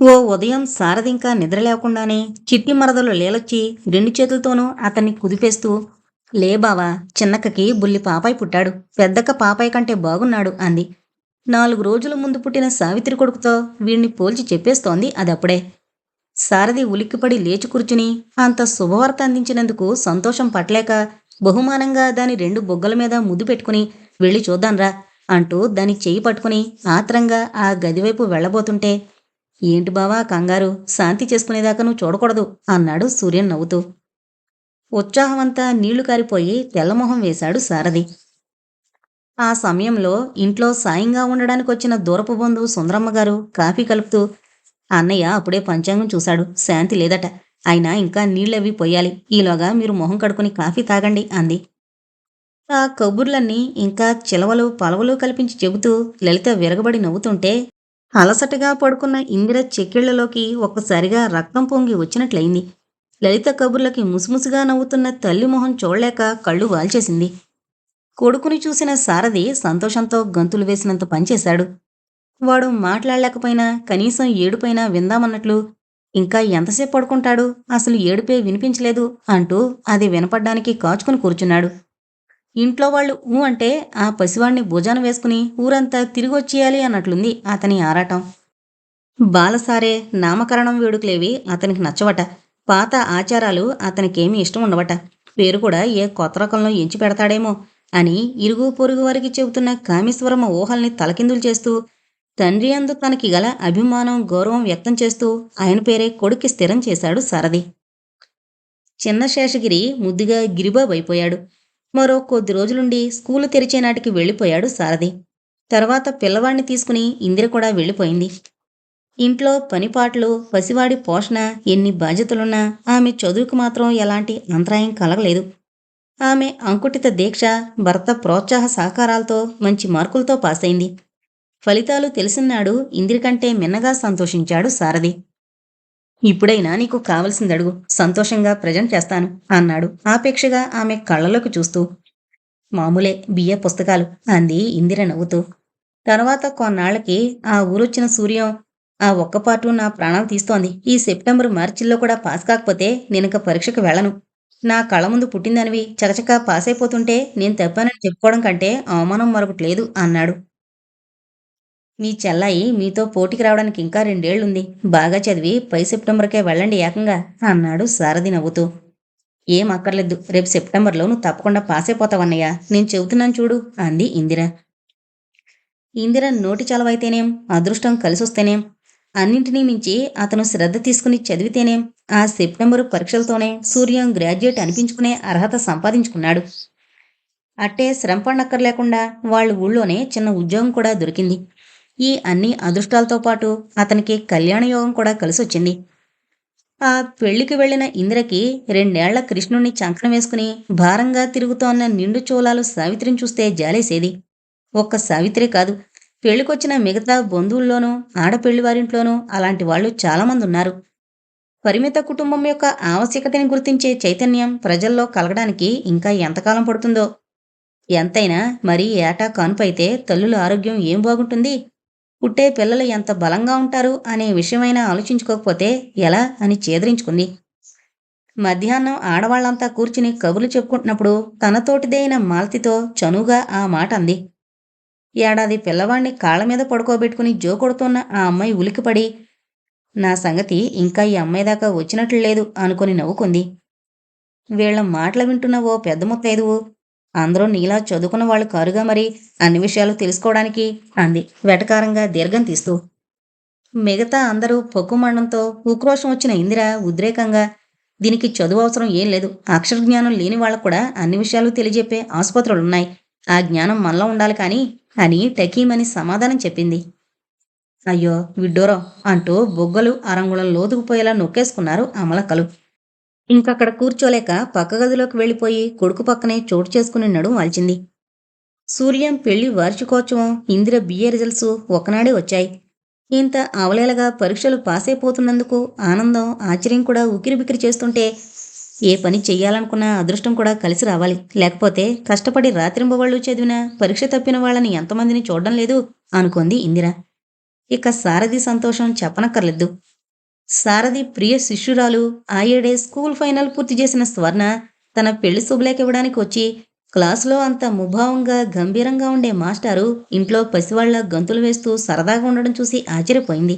ఓ ఉదయం సారథింకా నిద్ర లేకుండానే చిట్టి మరదలు లేలొచ్చి రెండు చేతులతోనూ అతన్ని కుదిపేస్తూ లే బావా చిన్నక్కకి బుల్లి పాపాయి పుట్టాడు. పెద్దక్క పాపాయి కంటే బాగున్నాడు అంది. నాలుగు రోజుల ముందు పుట్టిన సావిత్రి కొడుకుతో వీణ్ణి పోల్చి చెప్పేస్తోంది అదప్పుడే. సారథి ఉలిక్కిపడి లేచి కూర్చుని అంత శుభవార్త అందించినందుకు సంతోషం పట్టలేక బహుమానంగా దాని రెండు బొగ్గల మీద ముద్దు పెట్టుకుని వెళ్ళి చూద్దాంరా అంటూ దాని చేయి పట్టుకుని ఆత్రంగా ఆ గదివైపు వెళ్ళబోతుంటే ఏంటి బావా కంగారు? శాంతి చేసుకునేదాకా నువ్వు చూడకూడదు అన్నాడు సూర్యన్ నవ్వుతూ. ఉత్సాహమంతా నీళ్ళు కారిపోయి తెల్లమొహం వేశాడు సారథి ఆ సమయంలో ఇంట్లో సాయంగా ఉండడానికి వచ్చిన దూరపు బంధువు సుందరమ్మ గారు కాఫీ కలుపుతూ అన్నయ్య అప్పుడే పంచాంగం చూశాడు శాంతి లేదట. అయినా ఇంకా నీళ్ళవి పోయాలి ఈలోగా మీరు మొహం కడుకుని కాఫీ తాగండి అంది. ఆ కబుర్లన్నీ ఇంకా చిలవలు పలవలు కల్పించి చెబుతూ లలిత విరగబడి నవ్వుతుంటే అలసటగా పడుకున్న ఇందిర చెక్కిళ్ళలోకి ఒక్కసారిగా రక్తం పొంగి వచ్చినట్లయింది. లలిత కబుర్లకి ముసుముసుగా నవ్వుతున్న తల్లి మొహం చూడలేక కళ్ళు వాల్చేసింది. కొడుకుని చూసిన సారథి సంతోషంతో గంతులు వేసినంత పనిచేశాడు. వాడు మాట్లాడలేకపోయినా కనీసం ఏడుపైనా విందామన్నట్లు ఇంకా ఎంతసేపు పడుకుంటాడు? అసలు ఏడుపే వినిపించలేదు అంటూ అది వినపడ్డానికి కాచుకుని కూర్చున్నాడు. ఇంట్లో వాళ్ళు ఊ అంటే ఆ పసివాణ్ణి భుజాన వేసుకుని ఊరంతా తిరిగి వచ్చేయాలి అన్నట్లుంది అతని ఆరాటం. బాలసారే నామకరణం వేడుకలేవి అతనికి నచ్చవట. పాత ఆచారాలు అతనికేమీ ఇష్టం ఉండవట. పేరు కూడా ఏ కొత్త రకంలో ఎంచి పెడతాడేమో అని ఇరుగు పొరుగు వారికి చెబుతున్న కామేశ్వరమ్మ ఊహల్ని తలకిందులు చేస్తూ తండ్రి అందు తనకి గల అభిమానం గౌరవం వ్యక్తం చేస్తూ ఆయన పేరే కొడుక్కి స్థిరం చేశాడు సారథి. చిన్న శేషగిరి ముద్దుగా గిరిబాబు అయిపోయాడు. మరో కొద్ది రోజులుండి స్కూలు తెరిచే నాటికి వెళ్ళిపోయాడు సారథి. తర్వాత పిల్లవాడిని తీసుకుని ఇందిర కూడా వెళ్ళిపోయింది. ఇంట్లో పనిపాట్లు పసివాడి పోషణ ఎన్ని బాధ్యతలున్నా ఆమె చదువుకు మాత్రం ఎలాంటి అంతరాయం కలగలేదు. ఆమె అంకుటిత దీక్ష భర్త ప్రోత్సాహ సహకారాలతో మంచి మార్కులతో పాసైంది ఫలితాలు తెలిసినాడు ఇందిరికంటే మిన్నగా సంతోషించాడు సారథి. ఇప్పుడైనా నీకు కావలసింది అడుగు సంతోషంగా ప్రజెంట్ చేస్తాను అన్నాడు. ఆపేక్షగా ఆమె కళ్ళలోకి చూస్తూ మామూలే బియ్య పుస్తకాలు అంది ఇందిర నవ్వుతూ. తర్వాత కొన్నాళ్ళకి ఆ ఊరొచ్చిన సూర్యం ఆ ఒక్క పాటు నా ప్రాణాలు తీస్తోంది. ఈ సెప్టెంబర్ మార్చిల్లో కూడా పాస్ కాకపోతే నేనిక పరీక్షకు వెళ్ళను. నా కళ్ళ ముందు పుట్టిందనివి చకచకా పాస్ అయిపోతుంటే నేను తప్పానని చెప్పుకోవడం కంటే అవమానం మరొకటి లేదు అన్నాడు. మీ చెల్లాయి మీతో పోటీకి రావడానికి ఇంకా రెండేళ్ళుంది బాగా చదివి పై సెప్టెంబర్కే వెళ్ళండి ఏకంగా అన్నాడు సారథి నవ్వుతూ. ఏం అక్కర్లేదు రేపు సెప్టెంబర్లో నువ్వు తప్పకుండా పాస్ అయిపోతావన్నయ్య నేను చెబుతున్నాను చూడు అంది ఇందిర. ఇందిర నోటి చలవైతేనేం అదృష్టం కలిసొస్తేనేం అన్నింటినీ మించి అతను శ్రద్ధ తీసుకుని చదివితేనేం ఆ సెప్టెంబరు పరీక్షలతోనే సూర్యం గ్రాడ్యుయేట్ అనిపించుకునే అర్హత సంపాదించుకున్నాడు. అట్టే శ్రమ లేకుండా వాళ్ళ ఊళ్ళోనే చిన్న ఉద్యోగం కూడా దొరికింది. ఈ అన్ని అదృష్టాలతో పాటు అతనికి కళ్యాణయోగం కూడా కలిసొచ్చింది ఆ పెళ్ళికి వెళ్ళిన ఇందిరకి రెండేళ్ళ కృష్ణుణ్ణి చంకన వేసుకుని భారంగా తిరుగుతోన్న నిండు చోళాలు సావిత్రిని చూస్తే జాలేసేది. ఒక్క సావిత్రి కాదు పెళ్ళికొచ్చిన మిగతా బంధువుల్లోనూ ఆడపెళ్ళివారింట్లోనూ అలాంటి వాళ్ళు చాలామంది ఉన్నారు. పరిమిత కుటుంబం యొక్క ఆవశ్యకతని గుర్తించే చైతన్యం ప్రజల్లో కలగడానికి ఇంకా ఎంతకాలం పడుతుందో? ఎంతైనా మరీ ఏటా కానుపైతే తల్లుల ఆరోగ్యం ఏం బాగుంటుంది? పుట్టే పిల్లలు ఎంత బలంగా ఉంటారు అనే విషయమైనా ఆలోచించుకోకపోతే ఎలా అని చేదరించుకుంది. మధ్యాహ్నం ఆడవాళ్ళంతా కూర్చుని కబుర్లు చెప్పుకుంటున్నప్పుడు తనతోటిదే అయిన మాలతితో చనువుగా ఆ మాట అంది. ఏడాది పిల్లవాణ్ణి కాళ్ళ మీద పడుకోబెట్టుకుని జోకొడుతున్న ఆ అమ్మాయి ఉలికిపడి నా సంగతి ఇంకా ఈ అమ్మాయి దాకా వచ్చినట్లు లేదు అనుకుని నవ్వుకుంది. వీళ్ళ మాటలు వింటున్న ఓ పెద్ద ముత్తైదువు అందరూ నీలా చదువుకున్న వాళ్ళు కారుగా మరి అన్ని విషయాలు తెలుసుకోవడానికి అంది వెటకారంగా దీర్ఘం తీస్తూ. మిగతా అందరూ పొక్కుమండంతో ఉక్రోషం వచ్చిన ఇందిర ఉద్రేకంగా దీనికి చదువు అవసరం ఏం లేదు అక్షర జ్ఞానం లేని వాళ్ళకు కూడా అన్ని విషయాలు తెలియజెప్పే ఆసుపత్రులున్నాయి. ఆ జ్ఞానం మనలో ఉండాలి కానీ అని టకీమని సమాధానం చెప్పింది. అయ్యో విడ్డోరో అంటూ బొగ్గలు అరంగుళం లోతుకుపోయేలా నొక్కేసుకున్నారు అమలకలు. ఇంకక్కడ కూర్చోలేక పక్క గదిలోకి వెళ్ళిపోయి కొడుకు పక్కనే చోటు చేసుకుని నడుం వాల్చింది. సూర్యం పెళ్ళి వార్షికోత్సవం ఇందిర బిఏ రిజల్ట్స్ ఒకనాడే వచ్చాయి. ఇంత అవలేలగా పరీక్షలు పాస్ అయిపోతున్నందుకు ఆనందం ఆశ్చర్యం కూడా ఉకిరిబికిరి చేస్తుంటే ఏ పని చెయ్యాలనుకున్న అదృష్టం కూడా కలిసి రావాలి. లేకపోతే కష్టపడి రాత్రింబవాళ్ళు చదివిన పరీక్ష తప్పిన వాళ్ళని ఎంతమందిని చూడడం లేదు అనుకుంది ఇందిర. ఇక సారథి సంతోషం చెప్పనక్కర్లేదు. సారథి ప్రియ శిష్యురాలు ఆ ఏడే స్కూల్ ఫైనల్ పూర్తి చేసిన స్వర్ణ తన పెళ్ళి శుభలేఖ ఇవ్వడానికి వచ్చి క్లాసులో అంత ముభావంగా గంభీరంగా ఉండే మాస్టారు ఇంట్లో పసివాళ్ళ గంతులు వేస్తూ సరదాగా ఉండడం చూసి ఆశ్చర్యపోయింది.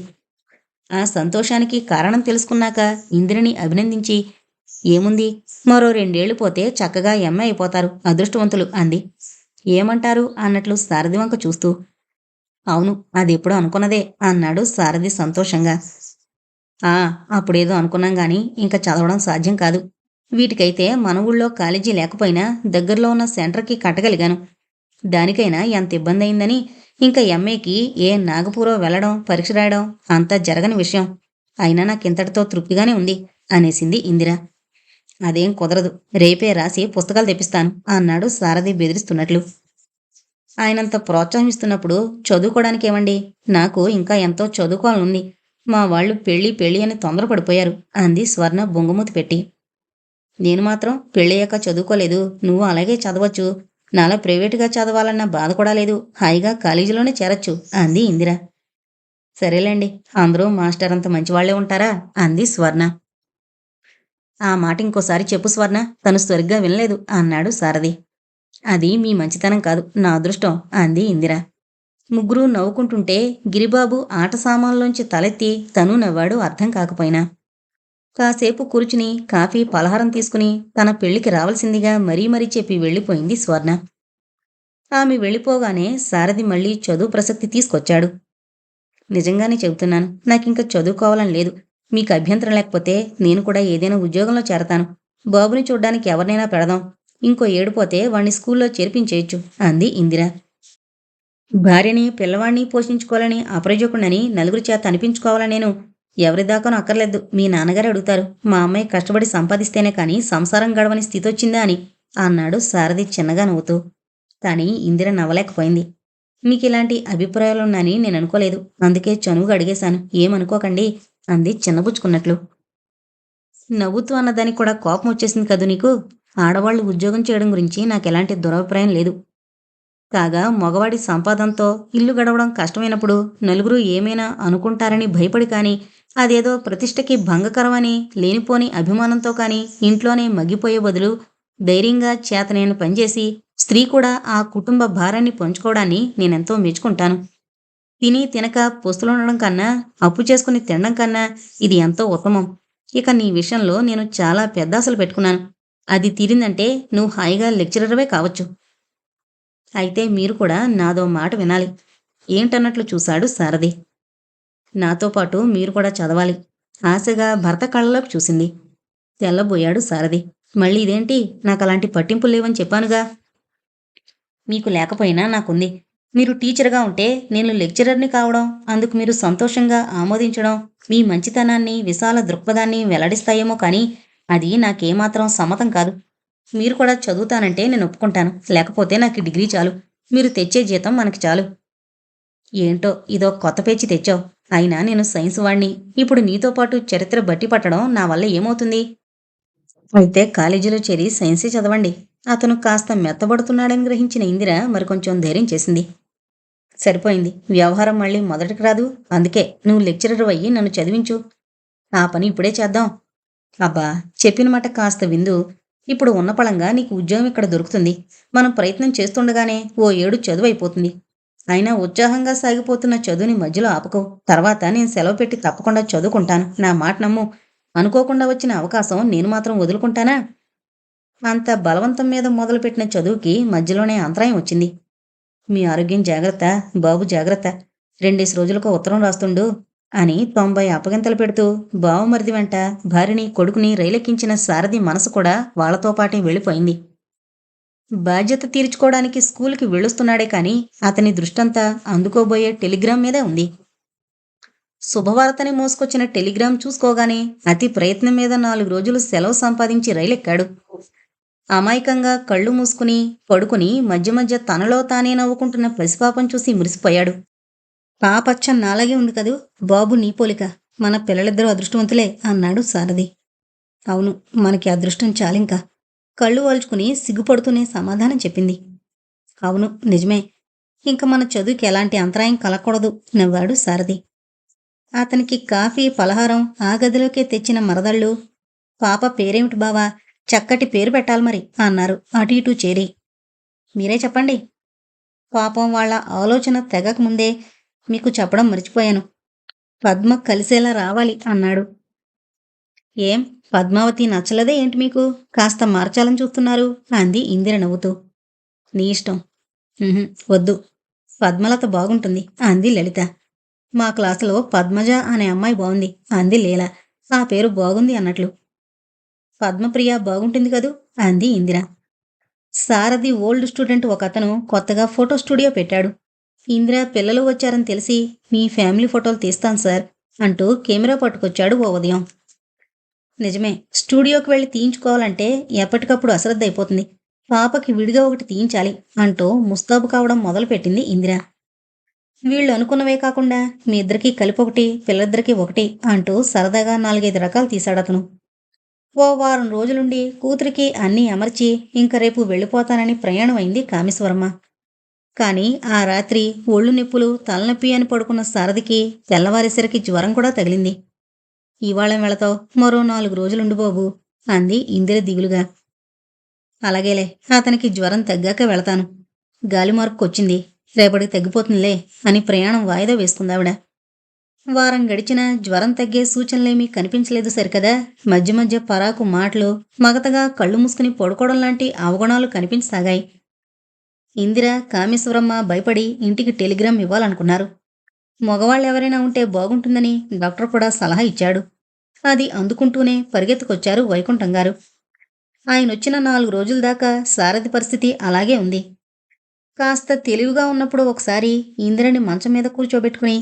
ఆ సంతోషానికి కారణం తెలుసుకున్నాక ఇందిరిని అభినందించి ఏముంది? మరో రెండేళ్ళు పోతే చక్కగా ఎంఏ అయిపోతారు అదృష్టవంతులు అంది. ఏమంటారు? అన్నట్లు సారథి వంక చూస్తూ అవును అది ఎప్పుడు అనుకున్నదే అన్నాడు సారథి సంతోషంగా. ఆ అప్పుడేదో అనుకున్నాం గాని ఇంకా చదవడం సాధ్యం కాదు. వీటికైతే మన ఊళ్ళో కాలేజీ లేకపోయినా దగ్గరలో ఉన్న సెంటర్కి కట్టగలిగాను. దానికైనా ఎంత ఇబ్బంది అయిందని ఇంకా ఎంఏకి ఏ నాగపూరో వెళ్ళడం పరీక్ష రాయడం అంతా జరగని విషయం. అయినా నాకింతటితో తృప్తిగానే ఉంది అనేసింది ఇందిర. అదేం కుదరదు. రేపే రాసి పుస్తకాలు తెప్పిస్తాను అన్నాడు సారథి బెదిరిస్తున్నట్లు. ఆయనంత ప్రోత్సహిస్తున్నప్పుడు చదువుకోవడానికేమండి? నాకు ఇంకా ఎంతో చదువుకోవాలనుంది. మా వాళ్ళు పెళ్ళి పెళ్ళి అని తొందరపడిపోయారు అంది స్వర్ణ బొంగుమూతి పెట్టి. నేను మాత్రం పెళ్ళయ్యాక చదువుకోలేదు నువ్వు అలాగే చదవచ్చు. నాలా ప్రైవేటుగా చదవాలన్న బాధ కూడా లేదు హాయిగా కాలేజీలోనే చేరొచ్చు అంది ఇందిర. సరేలేండి అందరూ మాస్టర్ అంత మంచివాళ్ళే ఉంటారా? అంది స్వర్ణ. ఆ మాట ఇంకోసారి చెప్పు స్వర్ణ తను సరిగ్గా వినలేదు అన్నాడు సారథి. అది మీ మంచితనం కాదు నా అదృష్టం అంది ఇందిరా. ముగ్గురు నవ్వుకుంటుంటే గిరిబాబు ఆట సామాన్లోంచి తలెత్తి తను నవ్వాడు అర్థం కాకపోయినా. కాసేపు కూర్చుని కాఫీ పలహారం తీసుకుని తన పెళ్ళికి రావాల్సిందిగా మరీ మరీ చెప్పి వెళ్ళిపోయింది స్వర్ణ. ఆమె వెళ్ళిపోగానే సారథి మళ్ళీ చదువు ప్రసక్తి తీసుకొచ్చాడు. నిజంగానే చెబుతున్నాను నాకింకా చదువుకోవాలని లేదు. మీకు అభ్యంతరం లేకపోతే నేను కూడా ఏదైనా ఉద్యోగంలో చేరతాను. బాబుని చూడ్డానికి ఎవరినైనా పెడదాం. ఇంకో ఏడుపోతే వాణ్ణి స్కూల్లో చేర్పించేయచ్చు అంది ఇందిరా. భార్యని పిల్లవాణ్ణి పోషించుకోవాలని అప్రయోజకుడని నలుగురి చేత అనిపించుకోవాలని నేను? ఎవరిదాకానూ అక్కర్లేదు మీ నాన్నగారు అడుగుతారు. మా అమ్మాయి కష్టపడి సంపాదిస్తేనే కానీ సంసారం గడవని స్థితి వచ్చిందా అని అన్నాడు సారథి చిన్నగా నవ్వుతూ. కానీ ఇందిర నవ్వలేకపోయింది. మీకు ఇలాంటి అభిప్రాయాలున్నాయని నేను అనుకోలేదు. అందుకే చనువుగా అడిగేశాను. ఏమనుకోకండి అంది చిన్నబుచ్చుకున్నట్లు. నవ్వుతూ అన్నదానికి కూడా కోపం వచ్చేసింది కదూ నీకు? ఆడవాళ్ళు ఉద్యోగం చేయడం గురించి నాకు ఎలాంటి దురభిప్రాయం లేదు. కాగా మగవాడి సంపాదనతో ఇల్లు గడవడం కష్టమైనప్పుడు నలుగురు ఏమైనా అనుకుంటారని భయపడి కానీ అదేదో ప్రతిష్టకి భంగకరమని లేనిపోని అభిమానంతో కానీ ఇంట్లోనే మగ్గిపోయే బదులు ధైర్యంగా చేతనైన పనిచేసి స్త్రీ కూడా ఆ కుటుంబ భారాన్ని పంచుకోవడాన్ని నేనెంతో మెచ్చుకుంటాను. తిని తినక పొస్తులుండడం కన్నా అప్పు చేసుకుని తినడం కన్నా ఇది ఎంతో ఉత్తమం. ఇక నీ విషయంలో నేను చాలా పెద్ద అసలు పెట్టుకున్నాను. అది తీరిందంటే నువ్వు హాయిగా లెక్చరర్వే కావచ్చు. అయితే మీరు కూడా నాదో మాట వినాలి. ఏంటన్నట్లు చూశాడు సారథి నాతో పాటు మీరు కూడా చదవాలి. ఆశగా భర్త కళ్ళలోకి చూసింది. తెల్లబోయాడు సారథి మళ్ళీ ఇదేంటి? నాకు అలాంటి పట్టింపు లేవని చెప్పానుగా. మీకు లేకపోయినా నాకుంది. మీరు టీచర్గా ఉంటే నేను లెక్చరర్ని కావడం అందుకు మీరు సంతోషంగా ఆమోదించడం మీ మంచితనాన్ని విశాల దృక్పథాన్ని వెల్లడిస్తాయేమో కానీ అది నాకేమాత్రం సమ్మతం కాదు. మీరు కూడా చదువుతానంటే నేను ఒప్పుకుంటాను. లేకపోతే నాకు డిగ్రీ చాలు. మీరు తెచ్చే జీతం మనకి చాలు. ఏంటో ఇదో కొత్త పేచి తెచ్చావు. అయినా నేను సైన్స్ వాణ్ణి. ఇప్పుడు నీతో పాటు చరిత్ర బట్టి పట్టడం నా వల్ల ఏమవుతుంది? అయితే కాలేజీలో చేరి సైన్సే చదవండి. అతను కాస్త మెత్తబడుతున్నాడని గ్రహించిన ఇందిర మరికొంచెం ధైర్యం చేసింది. సరిపోయింది. వ్యవహారం మళ్ళీ మొదటికి రాదు. అందుకే నువ్వు లెక్చరర్ అయ్యి నన్ను చదివించు. ఆ పని ఇప్పుడే చేద్దాం. అబ్బా చెప్పిన మాట కాస్త విందు. ఇప్పుడు ఉన్న పళంగా నీకు ఉద్యోగం ఇక్కడ దొరుకుతుంది. మనం ప్రయత్నం చేస్తుండగానే ఓ ఏడు చదువు అయిపోతుంది అయినా ఉత్సాహంగా సాగిపోతున్న చదువుని మధ్యలో ఆపుకో. తర్వాత నేను సెలవు పెట్టి తప్పకుండా చదువుకుంటాను. నా మాట నమ్ము. అనుకోకుండా వచ్చిన అవకాశం నేను మాత్రం వదులుకుంటానా? అంత బలవంతం మీద మొదలుపెట్టిన చదువుకి మధ్యలోనే అంతరాయం వచ్చింది. మీ ఆరోగ్యం జాగ్రత్త బాబు జాగ్రత్త. రెండేసి రోజులకు ఉత్తరం రాస్తుండు. అని తొంభై అపగింతలు పెడుతూ బావమరిది వెంట భార్యని కొడుకుని రైలెక్కించిన సారథి మనసు కూడా వాళ్ళతో పాటే వెళ్ళిపోయింది. బాధ్యత తీర్చుకోవడానికి స్కూల్కి వెళ్ళొస్తున్నాడే కానీ అతని దృష్టంతా అందుకోబోయే టెలిగ్రామ్ మీదే ఉంది. శుభవార్తని మోసుకొచ్చిన టెలిగ్రామ్ చూసుకోగానే అతి ప్రయత్నం మీద నాలుగు రోజులు సెలవు సంపాదించి రైలెక్కాడు. అమాయకంగా కళ్ళు మూసుకుని పడుకుని మధ్య మధ్య తనలో తానే నవ్వుకుంటున్న పసిపాపం చూసి మురిసిపోయాడు. పాపచ్చ నాలాగే ఉంది కదూ? బాబు నీ పోలిక. మన పిల్లలిద్దరూ అదృష్టవంతులే అన్నాడు సారథి. అవును మనకి అదృష్టం చాలింకా. కళ్ళు వాల్చుకుని సిగ్గుపడుతూనే సమాధానం చెప్పింది. అవును నిజమే. ఇంక మన చదువుకి ఎలాంటి అంతరాయం కలగకూడదు నవ్వాడు సారథి. అతనికి కాఫీ పలహారం ఆ గదిలోకే తెచ్చిన మరదళ్ళు. పాప పేరేమిటి బావా? చక్కటి పేరు పెట్టాలి మరి అన్నారు అటు ఇటు చేరి. మీరే చెప్పండి. పాపం వాళ్ళ ఆలోచన తెగక ముందే మీకు చెప్పడం మర్చిపోయాను. పద్మ కలిసేలా రావాలి అన్నాడు. ఏం? పద్మావతి నచ్చలేదే ఏంటి మీకు? కాస్త మార్చాలని చూస్తున్నారు అంది ఇందిర నవ్వుతూ. నీ ఇష్టం. వద్దు. పద్మలత బాగుంటుంది అంది లలిత. మా క్లాసులో పద్మజ అనే అమ్మాయి బాగుంది అంది లీల. ఆ పేరు బాగుంది అన్నట్లు. పద్మప్రియ బాగుంటుంది కదూ? అంది ఇందిర. సారథి ఓల్డ్ స్టూడెంట్ ఒక అతను కొత్తగా ఫోటో స్టూడియో పెట్టాడు. ఇందిర పిల్లలు వచ్చారని తెలిసి మీ ఫ్యామిలీ ఫోటోలు తీస్తాను సార్ అంటూ కెమెరా పట్టుకొచ్చాడు ఓ ఉదయం. నిజమే స్టూడియోకి వెళ్ళి తీయించుకోవాలంటే ఎప్పటికప్పుడు అశ్రద్ధ అయిపోతుంది. పాపకి విడిగా ఒకటి తీయించాలి అంటూ ముస్తాబు కావడం మొదలుపెట్టింది ఇందిర. వీళ్ళు అనుకున్నవే కాకుండా మీ ఇద్దరికి కలిపి ఒకటి పిల్లలిద్దరికీ ఒకటి అంటూ సరదాగా నాలుగైదు రకాలు తీశాడు అతను. ఓ వారం రోజులుండి కూతురికి అన్నీ అమర్చి ఇంక రేపు వెళ్ళిపోతానని ప్రయాణం అయింది కామేశ్వరమ్మ. కానీ ఆ రాత్రి ఒళ్ళు నొప్పులు తలనొప్పి అని పడుకున్న సారథికి తెల్లవారేసరికి జ్వరం కూడా తగిలింది. ఇవాళ వెళతావు మరో నాలుగు రోజులుండు బాబు అంది ఇందిర దిగులుగా. అలాగేలే అతనికి జ్వరం తగ్గాక వెళతాను. గాలి మార్పుకొచ్చింది. రేపటికి తగ్గిపోతుందిలే అని ప్రయాణం వాయిదా వేసుకుందావిడ వారం గడిచిన జ్వరం తగ్గే సూచనలేమీ కనిపించలేదు సరికదా? మధ్య మధ్య పరాకు మాటలు మగతగా కళ్ళు మూసుకుని పడుకోవడం లాంటి అవగుణాలు కనిపించసాగాయి. ఇందిర కామేశ్వరమ్మ భయపడి ఇంటికి టెలిగ్రామ్ ఇవ్వాలనుకున్నారు. మగవాళ్ళు ఎవరైనా ఉంటే బాగుంటుందని డాక్టర్ కూడా సలహా ఇచ్చాడు. అది అందుకుంటూనే పరిగెత్తుకొచ్చారు వైకుంఠం గారు. ఆయనొచ్చిన నాలుగు రోజుల దాకా సారథి పరిస్థితి అలాగే ఉంది. కాస్త తెలివిగా ఉన్నప్పుడు ఒకసారి ఇందిరని మంచం మీద కూర్చోబెట్టుకుని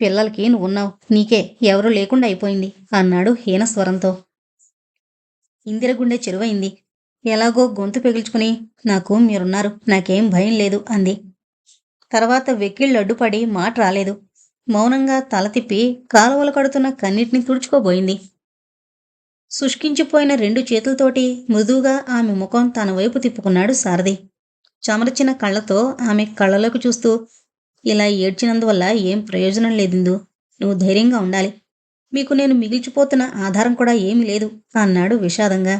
పిల్లలకి నువ్వున్నావు నీకే ఎవరూ లేకుండా అయిపోయింది అన్నాడు హీనస్వరంతో ఇందిర గుండె చెరువైంది. ఎలాగో గొంతు పెగిల్చుకుని నాకు మీరున్నారు నాకేం భయం లేదు అంది. తర్వాత వెక్కిళ్ళు అడ్డుపడి మాట రాలేదు. మౌనంగా తల తిప్పి కాలువలు కడుతున్న కన్నిటిని తుడుచుకోబోయింది. శుష్కించిపోయిన రెండు చేతులతోటి మృదువుగా ఆమె ముఖం తన వైపు తిప్పుకున్నాడు సారథి. చమర్చిన కళ్ళతో ఆమె కళ్ళలోకి చూస్తూ ఇలా ఏడ్చినందువల్ల ఏం ప్రయోజనం లేదిందు నువ్వు ధైర్యంగా ఉండాలి. మీకు నేను మిగిల్చిపోతున్న ఆధారం కూడా ఏమీ లేదు అన్నాడు విషాదంగా.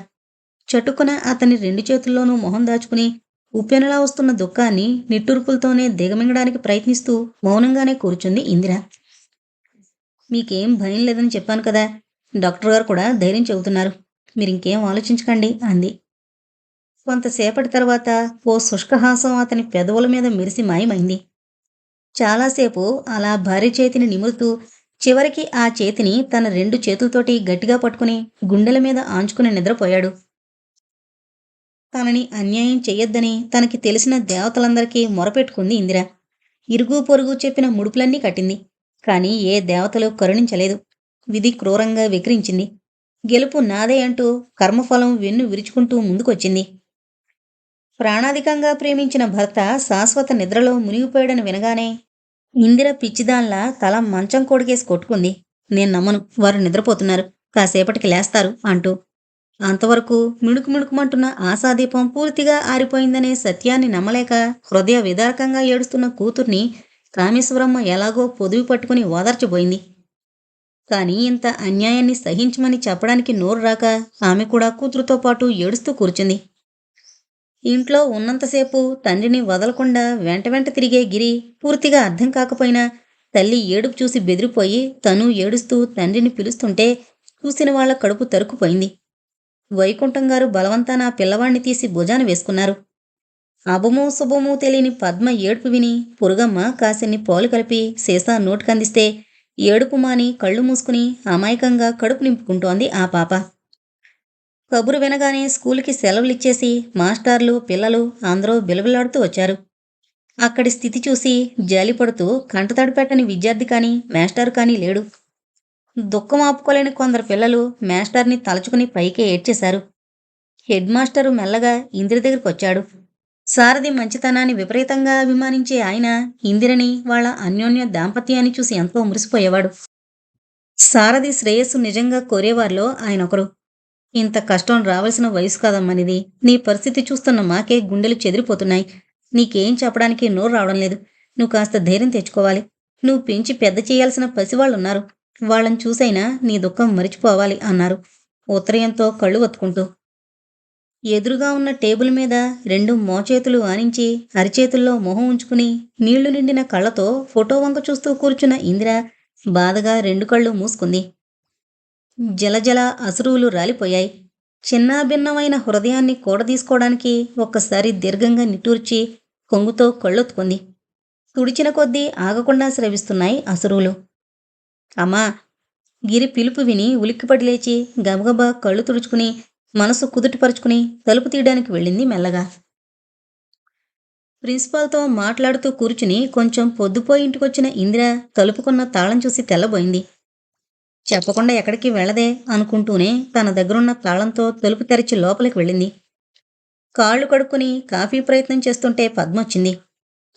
చటుకున అతని రెండు చేతుల్లోనూ మొహం దాచుకుని ఉప్పెనలా వస్తున్న దుఃఖాన్ని నిట్టూర్పులతోనే దిగమింగడానికి ప్రయత్నిస్తూ మౌనంగానే కూర్చుంది ఇందిర. మీకేం భయం లేదని చెప్పాను కదా. డాక్టర్ గారు కూడా ధైర్యం చెబుతున్నారు. మీరింకేం ఆలోచించకండి అంది. కొంతసేపటి తర్వాత ఓ శుష్కహాసం అతని పెదవుల మీద మెరిసి మాయమైంది. చాలాసేపు అలా భారీ చేతిని నిమురుతూ చివరికి ఆ చేతిని తన రెండు చేతులతోటి గట్టిగా పట్టుకుని గుండెల మీద ఆంచుకుని నిద్రపోయాడు. తనని అన్యాయం చెయ్యొద్దని తనకి తెలిసిన దేవతలందరికీ మొరపెట్టుకుంది ఇందిర. ఇరుగు పొరుగు చెప్పిన ముడుపులన్నీ కట్టింది. కానీ ఏ దేవతలు కరుణించలేదు. విధి క్రూరంగా వికరించింది. గెలుపు నాదే అంటూ కర్మఫలం వెన్ను విరుచుకుంటూ ముందుకొచ్చింది. ప్రాణాధికంగా ప్రేమించిన భర్త శాశ్వత నిద్రలో మునిగిపోయాడని వినగానే ఇందిర పిచ్చిదాన్లా తల మంచం కొడికేసి కొట్టుకుంది. నేను నమ్మను. వారు నిద్రపోతున్నారు. కాసేపటికి లేస్తారు అంటూ అంతవరకు మిణుకు మిణుకుమంటున్న ఆశాదీపం పూర్తిగా ఆరిపోయిందనే సత్యాన్ని నమ్మలేక హృదయ విదారకంగా ఏడుస్తున్న కూతుర్ని కామేశ్వరమ్మ ఎలాగో పొదువి పట్టుకుని ఓదార్చబోయింది. కానీ ఇంత అన్యాయాన్ని సహించమని చెప్పడానికి నోరు రాక ఆమె కూడా కూతురుతో పాటు ఏడుస్తూ కూర్చుంది. ఇంట్లో ఉన్నంతసేపు తండ్రిని వదలకుండా వెంట వెంట తిరిగే గిరి పూర్తిగా అర్థం కాకపోయినా తల్లి ఏడుపు చూసి బెదిరిపోయి తను ఏడుస్తూ తండ్రిని పిలుస్తుంటే చూసిన వాళ్ళ కడుపు తరుకుపోయింది వైకుంఠం గారు బలవంతాన పిల్లవాణ్ణి తీసి భుజాన వేసుకున్నారు. అభమో శుభమో తెలియని పద్మ ఏడుపు విని పురుగమ్మ కాసిన్ని పాలు కలిపి సీసా నోటికందిస్తే ఏడుపు మాని కళ్ళు మూసుకుని అమాయకంగా కడుపు నింపుకుంటోంది ఆ పాప. కబురు వినగానే స్కూల్కి సెలవులిచ్చేసి మాస్టార్లు పిల్లలు అందరూ బిలబిలాడుతూ వచ్చారు. అక్కడి స్థితి చూసి జాలిపడుతూ కంటతడి పెట్టని విద్యార్థి కానీ మాస్టారు కానీ లేడు. దుఃఖం ఆపుకోలేని కొందరు పిల్లలు మాస్టర్ని తలుచుకుని పైకే ఏడ్చేశారు. హెడ్ మాస్టరు మెల్లగా ఇందిర దగ్గరికి వచ్చాడు. సారథి మంచితనాన్ని విపరీతంగా అభిమానించే ఆయన ఇందిరని వాళ్ళ అన్యోన్య దాంపత్యాన్ని చూసి ఎంతో మురిసిపోయేవాడు. సారథి శ్రేయస్సు నిజంగా కోరేవారిలో ఆయన ఒకరు ఇంత కష్టం రావాల్సిన వయసు కాదమ్మనిది. నీ పరిస్థితి చూస్తున్న మాకే గుండెలు చెదిరిపోతున్నాయి. నీకేం చెప్పడానికి నోరు రావడం లేదు. నువ్వు కాస్త ధైర్యం తెచ్చుకోవాలి. నువ్వు పెంచి పెద్ద చేయాల్సిన పసివాళ్ళున్నారు. వాళ్ళని చూసైనా నీ దుఃఖం మరిచిపోవాలి అన్నారు. ఉత్తరయంతో కళ్ళు ఒత్తుకుంటూ ఎదురుగా ఉన్న టేబుల్ మీద రెండు మోచేతులు ఆనించి అరిచేతుల్లో మొహం ఉంచుకుని నీళ్ళు నిండిన కళ్ళతో ఫోటో వంక చూస్తూ కూర్చున్న ఇందిర బాధగా రెండు కళ్ళు మూసుకుంది. జలజల అసురువులు రాలిపోయాయి. చిన్నాభిన్నమైన హృదయాన్ని కూడదీసుకోవడానికి ఒక్కసారి దీర్ఘంగా నిట్టూర్చి కొంగుతో కళ్ళొత్తుకుంది. తుడిచిన కొద్దీ ఆగకుండా స్రవిస్తున్నాయి అసురువులు. అమ్మా గిరి పిలుపు విని ఉలిక్కిపడి లేచి గబగబా కళ్ళు తుడుచుకుని మనసు కుదుటిపరుచుకుని తలుపు తీయడానికి వెళ్ళింది మెల్లగా. ప్రిన్సిపాల్తో మాట్లాడుతూ కూర్చుని కొంచెం పొద్దుపోయి ఇంటికొచ్చిన ఇందిర తలుపుకున్న తాళం చూసి తెల్లబోయింది. చెప్పకుండా ఎక్కడికి వెళ్ళదే అనుకుంటూనే తన దగ్గరున్న తాళంతో తలుపు తెరిచి లోపలికి వెళ్ళింది. కాళ్ళు కడుక్కుని కాఫీ ప్రయత్నం చేస్తుంటే పద్మ వచ్చింది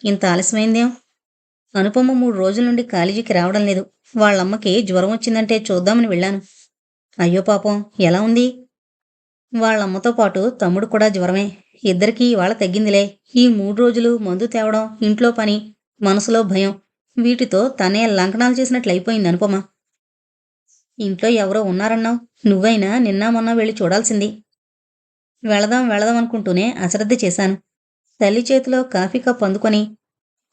ఇంత ఆలస్యమైందేం? అనుపమ మూడు రోజుల నుండి కాలేజీకి రావడం లేదు. వాళ్ళమ్మకి జ్వరం వచ్చిందంటే చూద్దామని వెళ్ళాను. అయ్యో పాపం ఎలా ఉంది? వాళ్ళమ్మతో పాటు తమ్ముడు కూడా జ్వరమే. ఇద్దరికీ ఇవాళ తగ్గిందిలే. ఈ మూడు రోజులు మందు తేవడం ఇంట్లో పని మనసులో భయం. వీటితో తనే లంకనాలు చేసినట్లు అయిపోయింది అనుపమ. ఇంట్లో ఎవరో ఉన్నారన్నావు? నువ్వైనా నిన్న మొన్న వెళ్ళి చూడాల్సింది. వెళదాం వెళదాం అనుకుంటూనే అశ్రద్ధ చేశాను. తల్లి చేతిలో కాఫీ కప్ అందుకొని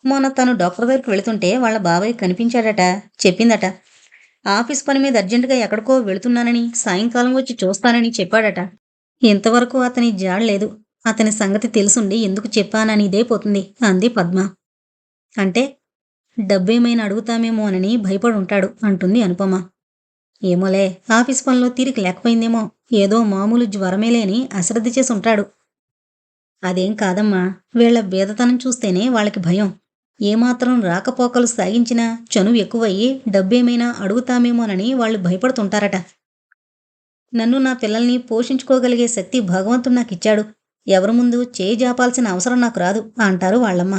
మొన్న తను డాక్టర్ దగ్గరికి వెళుతుంటే వాళ్ళ బాబాయ్ కనిపించాడట చెప్పిందట. ఆఫీస్ పని మీద అర్జెంటుగా ఎక్కడికో వెళుతున్నానని సాయంకాలం వచ్చి చూస్తానని చెప్పాడట. ఇంతవరకు అతని జాడలేదు అతని సంగతి తెలుసుండి ఎందుకు చెప్పానని ఇదే పోతుంది అంది పద్మ. అంటే డబ్బేమైనా అడుగుతామేమోనని భయపడి ఉంటాడు అంటుంది అనుపమ. ఏమోలే ఆఫీస్ పనిలో తీరిక లేకపోయిందేమో ఏదో మామూలు జ్వరమేలేని అశ్రద్ధ చేసి ఉంటాడు. అదేం కాదమ్మా వీళ్ళ బేదతనం చూస్తేనే వాళ్ళకి భయం. ఏమాత్రం రాకపోకలు సాగించినా చనువు ఎక్కువయ్యి డబ్బేమైనా అడుగుతామేమోనని వాళ్ళు భయపడుతుంటారట. నన్ను నా పిల్లల్ని పోషించుకోగలిగే శక్తి భగవంతుడు నాకిచ్చాడు. ఎవరి ముందు చేయి జాపాల్సిన అవసరం నాకు రాదు అంటారు వాళ్ళమ్మ.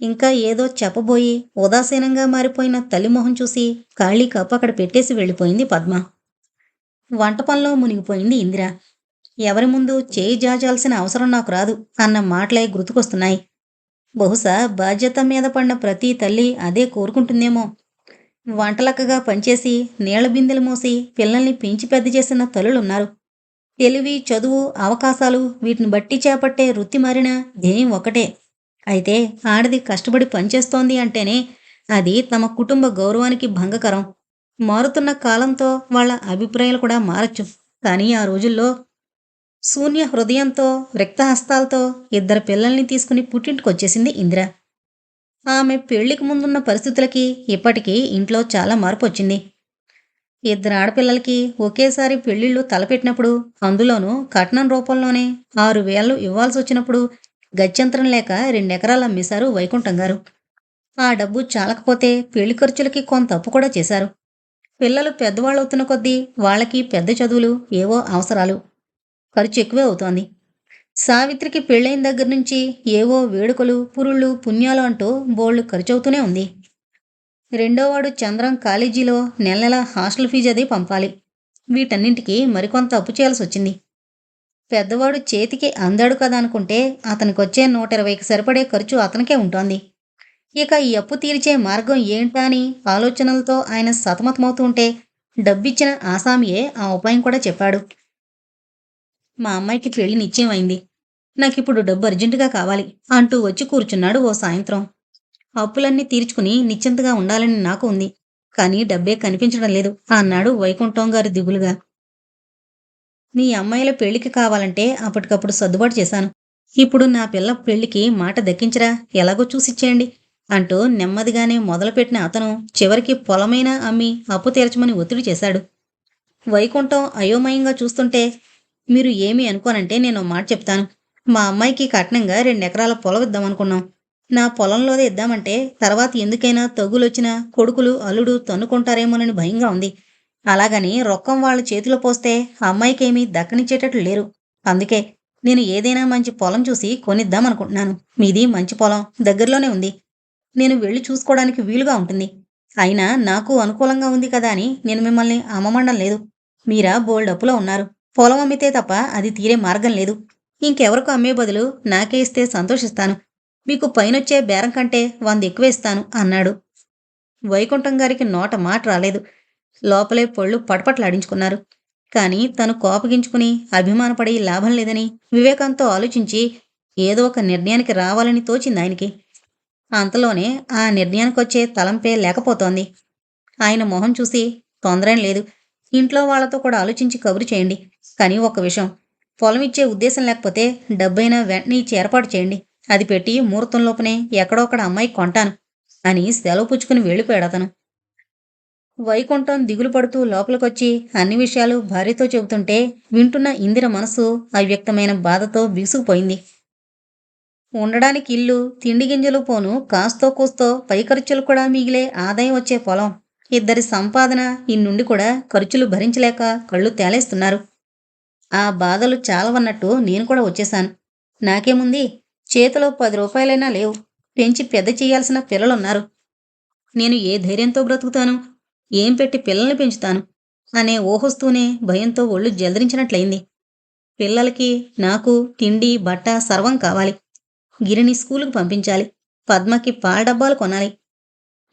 ఇంకా ఏదో చెప్పబోయి ఉదాసీనంగా మారిపోయిన తల్లి మొహం చూసి ఖాళీ కప్పు అక్కడ పెట్టేసి వెళ్ళిపోయింది పద్మ. వంట పనిలో మునిగిపోయింది ఇందిర. ఎవరి ముందు చేయి జాచాల్సిన అవసరం నాకు రాదు అన్న మాటలే గుర్తుకొస్తున్నాయి. బహుశా బాధ్యత మీద పడిన ప్రతి తల్లి అదే కోరుకుంటుందేమో. వంటలక్కగా పనిచేసి నీళ్ళ బిందెలు మోసి పిల్లల్ని పెంచి పెద్ద చేసిన తల్లులున్నారు. తెలివి చదువు అవకాశాలు వీటిని బట్టి చేపట్టే వృత్తి మారిన ధ్యేయం ఒకటే. అయితే ఆడది కష్టపడి పనిచేస్తోంది అంటేనే అది తమ కుటుంబ గౌరవానికి భంగకరం. మారుతున్న కాలంతో వాళ్ళ అభిప్రాయాలు కూడా మారచ్చు. కానీ ఆ రోజుల్లో శూన్య హృదయంతో రిక్తహస్తాలతో ఇద్దరు పిల్లల్ని తీసుకుని పుట్టింటికొచ్చేసింది ఇందిర. ఆమె పెళ్ళికి ముందున్న పరిస్థితులకి ఇప్పటికీ ఇంట్లో చాలా మార్పు వచ్చింది ఇద్దరు ఆడపిల్లలకి ఒకేసారి పెళ్ళిళ్ళు తలపెట్టినప్పుడు అందులోనూ కట్నం రూపంలోనే ఆరు వేలు ఇవ్వాల్సి వచ్చినప్పుడు గత్యంతరం లేక రెండెకరాలు అమ్మేశారు వైకుంఠం గారు. ఆ డబ్బు చాలకపోతే పెళ్ళి ఖర్చులకి కొంత అప్పు కూడా చేశారు. పిల్లలు పెద్దవాళ్ళు అవుతున్న కొద్దీ వాళ్ళకి పెద్ద చదువులు ఏవో అవసరాలు. ఖర్చు ఎక్కువే అవుతోంది. సావిత్రికి పెళ్ళైన దగ్గర నుంచి ఏవో వేడుకలు పురుళ్ళు పుణ్యాలు అంటూ బోళ్ళు ఖర్చు అవుతూనే ఉంది రెండోవాడు చంద్రం కాలేజీలో నెల నెల హాస్టల్ ఫీజు అది పంపాలి. వీటన్నింటికి మరికొంత అప్పు చేయాల్సి వచ్చింది. పెద్దవాడు చేతికి అందాడు కదా అనుకుంటే అతనికి వచ్చే నూట ఇరవైకి సరిపడే ఖర్చు అతనికే ఉంటోంది. ఇక ఈ అప్పు తీర్చే మార్గం ఏంటా అని ఆలోచనలతో ఆయన సతమతమవుతుంటే డబ్బిచ్చిన ఆసామియే ఆ ఉపాయం కూడా చెప్పాడు. మా అమ్మాయికి పెళ్ళి నిశ్చయం అయింది. నాకిప్పుడు డబ్బు అర్జెంటుగా కావాలి అంటూ వచ్చి కూర్చున్నాడు ఓ సాయంత్రం. అప్పులన్నీ తీర్చుకుని నిశ్చింతగా ఉండాలని నాకు ఉంది. కానీ డబ్బే కనిపించడం లేదు అన్నాడు వైకుంఠం గారు దిగులుగా. నీ అమ్మాయిల పెళ్ళికి కావాలంటే అప్పటికప్పుడు సర్దుబాటు చేశాను. ఇప్పుడు నా పిల్ల పెళ్ళికి మాట దక్కించరా? ఎలాగో చూసిచ్చేయండి అంటూ నెమ్మదిగానే మొదలుపెట్టిన అతను చివరికి పొలమైనా అమ్మి అప్పు తీర్చమని ఒత్తిడి చేశాడు. వైకుంఠం అయోమయంగా చూస్తుంటే మీరు ఏమీ అనుకోనంటే నేను మాట చెప్తాను. మా అమ్మాయికి కట్నంగా రెండు ఎకరాల పొలం ఇద్దామనుకున్నాం నా పొలంలోదే ఇద్దామంటే తర్వాత ఎందుకైనా తగులొచ్చినా కొడుకులు అల్లుడు తన్నుకుంటారేమోనని భయంగా ఉంది. అలాగని రొక్కం వాళ్ళ చేతిలో పోస్తే అమ్మాయికేమీ దక్కనిచ్చేటట్లు లేరు. అందుకే నేను ఏదైనా మంచి పొలం చూసి కొనిద్దామనుకుంటున్నాను మీది మంచి పొలం దగ్గరలోనే ఉంది. నేను వెళ్ళి చూసుకోవడానికి వీలుగా ఉంటుంది. అయినా నాకు అనుకూలంగా ఉంది కదా అని నేను మిమ్మల్ని అమ్మమండం లేదు. మీరా బోల్డప్పులో ఉన్నారు. పొలం అమ్మితే తప్ప అది తీరే మార్గం లేదు. ఇంకెవరికి అమ్మే బదులు నాకే ఇస్తే సంతోషిస్తాను. మీకు పైనొచ్చే బేరం కంటే వంద ఎక్కువ ఇస్తాను అన్నాడు. వైకుంఠం గారికి నోట మాట రాలేదు. లోపలే పళ్ళు పటపట్లాడించుకున్నారు. కానీ తను కోపగించుకుని అభిమానపడి లాభం లేదని వివేకంతో ఆలోచించి ఏదో ఒక నిర్ణయానికి రావాలని తోచింది ఆయనకి. అంతలోనే ఆ నిర్ణయానికొచ్చే తలంపే లేకపోతోంది. ఆయన మొహం చూసి తొందరేం లేదు. ఇంట్లో వాళ్ళతో కూడా ఆలోచించి కబురు చేయండి. కానీ ఒక విషయం. పొలం ఇచ్చే ఉద్దేశం లేకపోతే డబ్బైనా వెంటనే ఇచ్చి ఏర్పాటు చేయండి. అది పెట్టి ముహూర్తం లోపనే ఎక్కడో అమ్మాయి కొంటాను అని సెలవు పుచ్చుకుని వెళ్ళిపోయాడు అతను. వైకుంఠం దిగులు పడుతూ లోపలికొచ్చి అన్ని విషయాలు భార్యతో చెబుతుంటే వింటున్న ఇందిర మనసు అవ్యక్తమైన బాధతో బిగుసుకుపోయింది ఉండడానికి ఇల్లు తిండి గింజలు పోను కాస్తో కూస్తో పై ఖర్చులు కూడా మిగిలే ఆదాయం వచ్చే పొలం. ఇద్దరి సంపాదన ఇన్నుండి కూడా ఖర్చులు భరించలేక కళ్ళు తేలేస్తున్నారు. ఆ బాధలు చాలవన్నట్టు నేను కూడా వచ్చేశాను. నాకేముంది? చేతిలో పది రూపాయలైనా లేవు. పెంచి పెద్ద చేయాల్సిన పిల్లలున్నారు. నేను ఏ ధైర్యంతో బ్రతుకుతాను? ఏం పెట్టి పిల్లల్ని పెంచుతాను? అనే ఊహొస్తూనే భయంతో ఒళ్ళు జలదరించినట్లయింది. పిల్లలకి నాకు తిండి బట్ట సర్వం కావాలి. గిరిని స్కూలుకు పంపించాలి. పద్మకి పాల డబ్బాలు కొనాలి.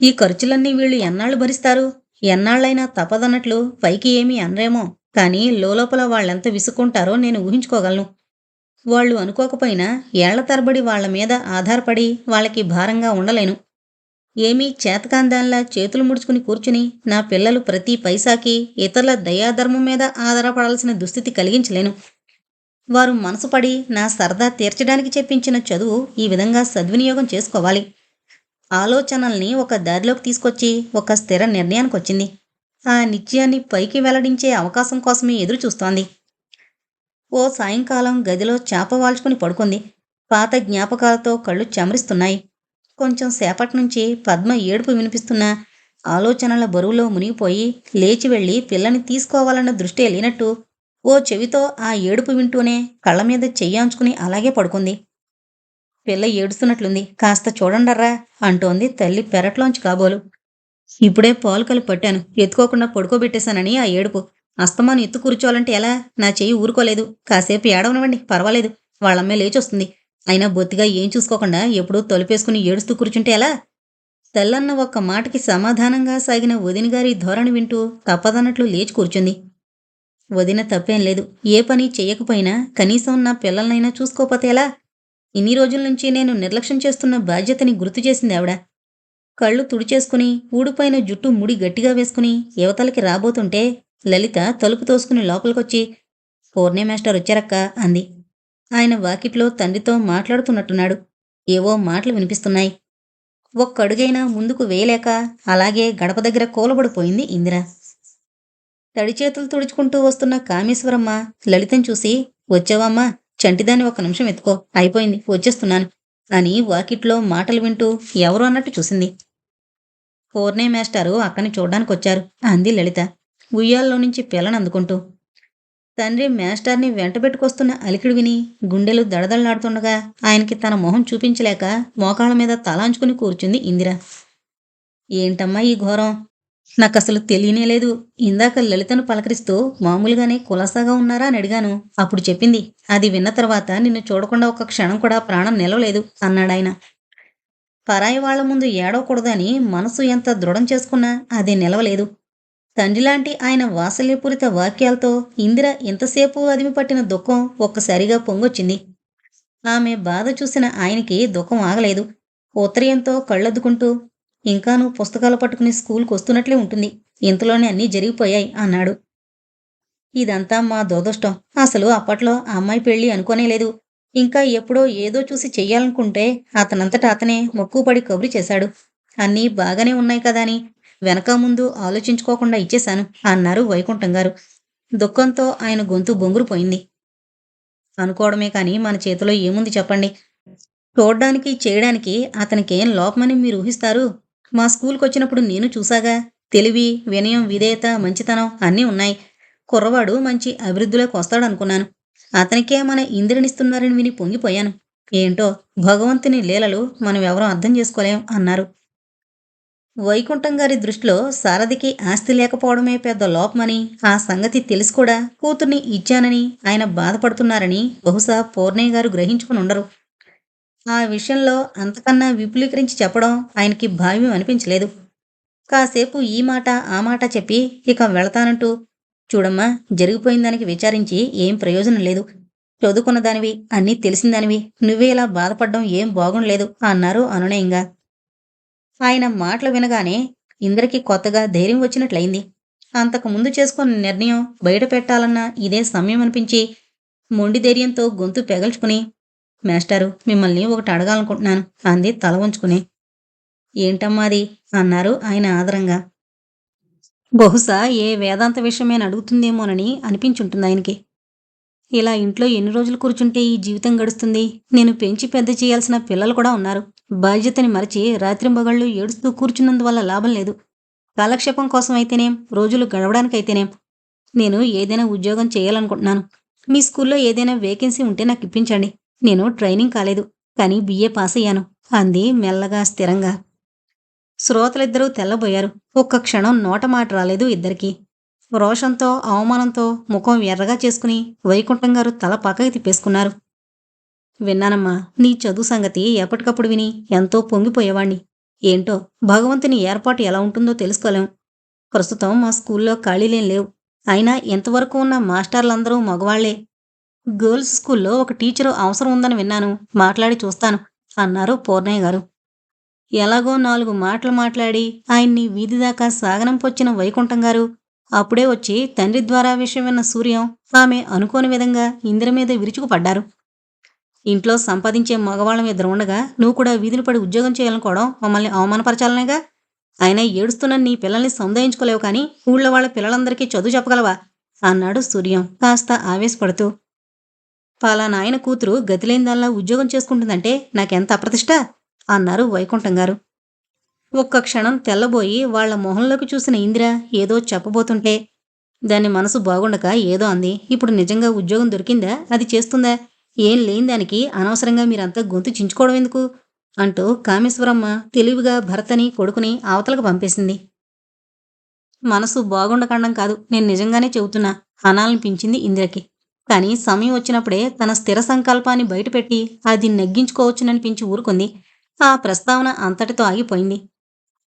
ఈ ఖర్చులన్నీ వీళ్ళు ఎన్నాళ్ళు భరిస్తారు? ఎన్నాళ్ళైనా తప్పదన్నట్లు పైకి ఏమీ అనరేమో. కానీ లోపల వాళ్ళెంత విసుక్కుంటారో నేను ఊహించుకోగలను. వాళ్ళు అనుకోకపోయినా ఏళ్ళ తరబడి వాళ్ళ మీద ఆధారపడి వాళ్ళకి భారంగా ఉండలేను. ఏమీ చేతకాందాల్లా చేతులు ముడుచుకుని కూర్చుని నా పిల్లలు ప్రతి పైసాకి ఇతరుల దయాధర్మం మీద ఆధారపడాల్సిన దుస్థితి కలిగించలేను. వారు మనసుపడి నా సరదా తీర్చడానికి చెప్పించిన చదువు ఈ విధంగా సద్వినియోగం చేసుకోవాలి. ఆలోచనల్ని ఒక దారిలోకి తీసుకొచ్చి ఒక స్థిర నిర్ణయానికి వచ్చింది ఆ నిత్యాన్ని పైకి వెల్లడించే అవకాశం కోసమే ఎదురు చూస్తోంది ఓ సాయంకాలం గదిలో చాప వాల్చుకుని పడుకుంది. పాత జ్ఞాపకాలతో కళ్ళు చెమరిస్తున్నాయి. కొంచెం సేపటి నుంచి పద్మ ఏడుపు వినిపిస్తున్న ఆలోచనల బరువులో మునిగిపోయి లేచి వెళ్ళి పిల్లని తీసుకోవాలన్న దృష్టి లేనట్టు ఓ చెవితో ఆ ఏడుపు వింటూనే కళ్ళ మీద చెయ్యాంచుకుని అలాగే పడుకుంది. పిల్ల ఏడుస్తున్నట్లుంది. కాస్త చూడండర్రా అంటోంది తల్లి పెరట్లోంచి కాబోలు. ఇప్పుడే పాలు కలిపి పట్టాను. ఎత్తుకోకుండా పడుకోబెట్టేశానని ఆ ఏడుపు. అస్తమాను ఎత్తు కూర్చోవాలంటే ఎలా? నా చెయ్యి ఊరుకోలేదు. కాసేపు ఏడవనివ్వండి. పర్వాలేదు. వాళ్ళమ్మే లేచొస్తుంది. అయినా బొత్తిగా ఏం చూసుకోకుండా ఎప్పుడూ తలుపేసుకుని ఏడుస్తూ కూర్చుంటే ఎలా? తెల్లన్న ఒక్క మాటకి సమాధానంగా సాగిన వదినగారి ధోరణి వింటూ తప్పదన్నట్లు లేచి కూర్చుంది. వదిన తప్పేం లేదు. ఏ పని చెయ్యకపోయినా కనీసం నా పిల్లలనైనా చూసుకోపోతే ఎలా? ఇన్ని రోజుల నుంచి నేను నిర్లక్ష్యం చేస్తున్న బాధ్యతని గుర్తు చేసింది ఆవిడ. కళ్ళు తుడిచేసుకుని ఊడిపోయిన జుట్టు ముడి గట్టిగా వేసుకుని యువతలకి రాబోతుంటే లలిత తలుపు తోసుకుని లోపలికొచ్చి పూర్ణే మాస్టర్ వచ్చారక్క అంది. ఆయన వాకిట్లో తండ్రితో మాట్లాడుతున్నట్టున్నాడు. ఏవో మాటలు వినిపిస్తున్నాయి. ఒక్కడుగైనా ముందుకు వేయలేక అలాగే గడప దగ్గర కూలబడిపోయింది ఇందిర. తడి చేతులు తుడుచుకుంటూ వస్తున్న కామేశ్వరమ్మ లలితం చూసి వచ్చావమ్మా చంటిదాన్ని ఒక నిమిషం ఎత్తుకో అయిపోయింది వచ్చేస్తున్నాను అని వాకిట్లో మాటలు వింటూ ఎవరు అన్నట్టు చూసింది. కోర్నే మేస్టారు అక్కని చూడ్డానికి వచ్చారు అంది లలిత. ఉయ్యాల్లో నుంచి పిల్లని అందుకుంటూ తండ్రి మేస్టార్ని వెంటబెట్టుకొస్తున్న అలికిడు విని గుండెలు దడదళ్ళాడుతుండగా ఆయనకి తన మొహం చూపించలేక మోకాళ్ళ మీద తలాంచుకుని కూర్చుంది ఇందిర. ఏంటమ్మా ఈ ఘోరం? నాకు అసలు తెలియనే లేదు. ఇందాక లలితను పలకరిస్తూ మామూలుగానే కులాసాగా ఉన్నారా అని అడిగాను. అప్పుడు చెప్పింది అది విన్న తర్వాత నిన్ను చూడకుండా ఒక క్షణం కూడా ప్రాణం నిలవలేదు అన్నాడాయన. పరాయి వాళ్ళ ముందు ఏడవకూడదని మనసు ఎంత దృఢం చేసుకున్నా అది నిలవలేదు. తండ్రిలాంటి ఆయన వాత్సల్యపూరిత వాక్యాలతో ఇందిర ఎంతసేపు అదిమి పట్టిన దుఃఖం ఒక్కసారిగా పొంగొచ్చింది. ఆమె బాధ చూసిన ఆయనకి దుఃఖం ఆగలేదు. ఉత్తరయంతో కళ్ళద్దుకుంటూ ఇంకాను పుస్తకాలు పట్టుకుని స్కూల్కి వస్తున్నట్లే ఉంటుంది. ఇంతలోనే అన్నీ జరిగిపోయాయి అన్నాడు. ఇదంతా మా దురదృష్టం. అసలు అప్పట్లో ఆ అమ్మాయి పెళ్ళి అనుకోనే లేదు ఇంకా ఎప్పుడో ఏదో చూసి చెయ్యాలనుకుంటే అతనంతట అతనే మొక్కుపడి కబురు చేశాడు. అన్నీ బాగానే ఉన్నాయి కదా అని వెనక ముందు ఆలోచించుకోకుండా ఇచ్చేశాను అన్నారు వైకుంఠం గారు. దుఃఖంతో ఆయన గొంతు బొంగురుపోయింది. అనుకోవడమే కానీ మన చేతిలో ఏముంది చెప్పండి. చూడ్డానికి చేయడానికి అతనికేం లోపమని మీరు ఊహిస్తారు? మా స్కూల్కి వచ్చినప్పుడు నేను చూసాగా తెలివి వినయం విధేయత మంచితనం అన్నీ ఉన్నాయి. కుర్రవాడు మంచి అభివృద్ధిలోకి వస్తాడనుకున్నాను. అతనికే మన ఇంద్రునిస్తున్నారని విని పొంగిపోయాను. ఏంటో భగవంతుని లీలలు మనం ఎవరూ అర్థం చేసుకోలేం అన్నారు. వైకుంఠం గారి దృష్టిలో సారథికి ఆస్తి లేకపోవడమే పెద్ద లోపమని ఆ సంగతి తెలిసి కూడా కూతుర్ని ఇచ్చానని ఆయన బాధపడుతున్నారని బహుశా పూర్ణయ్య గారు గ్రహించుకుని ఉండరు. ఆ విషయంలో అంతకన్నా విపులీకరించి చెప్పడం ఆయనకి భావ్యం అనిపించలేదు. కాసేపు ఈ మాట ఆ మాట చెప్పి ఇక వెళతానంటూ చూడమ్మా జరిగిపోయిన దానికి విచారించి ఏం ప్రయోజనం లేదు. చదువుకున్న దానివి అన్నీ తెలిసిందానివి నువ్వే ఇలా బాధపడడం ఏం బాగుండలేదు అన్నారు అనునయంగా ఆయన మాటలు వినగానే ఇంద్రకి కొత్తగా ధైర్యం వచ్చినట్లయింది. అంతకు ముందు చేసుకున్న నిర్ణయం బయట పెట్టాలన్న ఇదే సమయం అనిపించి మొండి ధైర్యంతో గొంతు పెగల్చుకుని మేస్టారు మిమ్మల్ని ఒకటి అడగాలనుకుంటున్నాను అంది తల వంచుకుని. ఏంటమ్మాది అన్నారు ఆయన ఆదరంగా. బహుశా ఏ వేదాంత విషయమేన అడుగుతుందేమోనని అనిపించుంటుంది ఆయనకి. ఇలా ఇంట్లో ఎన్ని రోజులు కూర్చుంటే ఈ జీవితం గడుస్తుంది? నేను పెంచి పెద్ద చేయాల్సిన పిల్లలు కూడా ఉన్నారు. బాధ్యతని మరచి రాత్రింబగళ్ళు ఏడుస్తూ కూర్చున్నందువల్ల లాభం లేదు. కాలక్షేపం కోసం అయితేనేం రోజులు గడవడానికైతేనేం నేను ఏదైనా ఉద్యోగం చేయాలనుకుంటున్నాను. మీ స్కూల్లో ఏదైనా వేకెన్సీ ఉంటే నాకు ఇప్పించండి. నేను ట్రైనింగ్ కాలేదు కానీ బీఏ పాస్ అయ్యాను అంది మెల్లగా స్థిరంగా. శ్రోతలిద్దరూ తెల్లబోయారు. ఒక్క క్షణం నోట మాట రాలేదు ఇద్దరికీ. రోషంతో అవమానంతో ముఖం ఎర్రగా చేసుకుని వైకుంఠం గారు తల పక్కకి తిప్పేసుకున్నారు. విన్నానమ్మా నీ చదువు సంగతి ఎప్పటికప్పుడు విని ఎంతో పొంగిపోయేవాణ్ణి. ఏంటో భగవంతుని ఏర్పాటు ఎలా ఉంటుందో తెలుసుకోలేం. ప్రస్తుతం మా స్కూల్లో ఖాళీలేం లేవు. అయినా ఇంతవరకు ఉన్న మాస్టర్లందరూ మగవాళ్ళే. గర్ల్స్ స్కూల్లో ఒక టీచరు అవసరం ఉందని విన్నాను. మాట్లాడి చూస్తాను అన్నారు పూర్ణయ్య గారు. ఎలాగో నాలుగు మాటలు మాట్లాడి ఆయన్ని వీధి దాకా సాగనంపొచ్చిన వైకుంఠం గారు. అప్పుడే వచ్చి తండ్రి ద్వారా విషయం విన్న సూర్యం ఆమె అనుకోని విధంగా ఇందిర మీద విరుచుకుపడ్డారు ఇంట్లో సంపాదించే మగవాళ్ళం ఇద్దరు ఉండగా నువ్వు కూడా వీధిని పడి ఉద్యోగం చేయాలనుకోవడం మమ్మల్ని అవమానపరచాలనేగా? ఆయన ఏడుస్తున్న నీ పిల్లల్ని సముదాయించుకోలేవు కానీ ఊళ్ళో వాళ్ళ పిల్లలందరికీ చదువు చెప్పగలవా? అన్నాడు సూర్యం కాస్త ఆవేశపడుతూ. పలానాయన కూతురు గతిలేనిదాల్లా ఉద్యోగం చేసుకుంటుందంటే నాకెంత అప్రతిష్ట? అన్నారు వైకుంఠం గారు. ఒక్క క్షణం తెల్లబోయి వాళ్ళ మొహంలోకి చూసిన ఇందిర ఏదో చెప్పబోతుంటే దాని మనసు బాగుండక ఏదో అంది. ఇప్పుడు నిజంగా ఉద్యోగం దొరికిందా? అది చేస్తుందా? ఏం లేని దానికి అనవసరంగా మీరంతా గొంతు చించుకోవడం ఎందుకు? అంటూ కామేశ్వరమ్మ తెలివిగా భర్తని కొడుకుని అవతలకు పంపేసింది. మనసు బాగుండకండం కాదు నేను నిజంగానే చెబుతున్నా అనాలనిపించింది ఇందిరకి. కానీ సమయం వచ్చినప్పుడే తన స్థిర సంకల్పాన్ని బయటపెట్టి అది నెగ్గించుకోవచ్చుననిపించి ఊరుకుంది. ఆ ప్రస్తావన అంతటితో ఆగిపోయింది.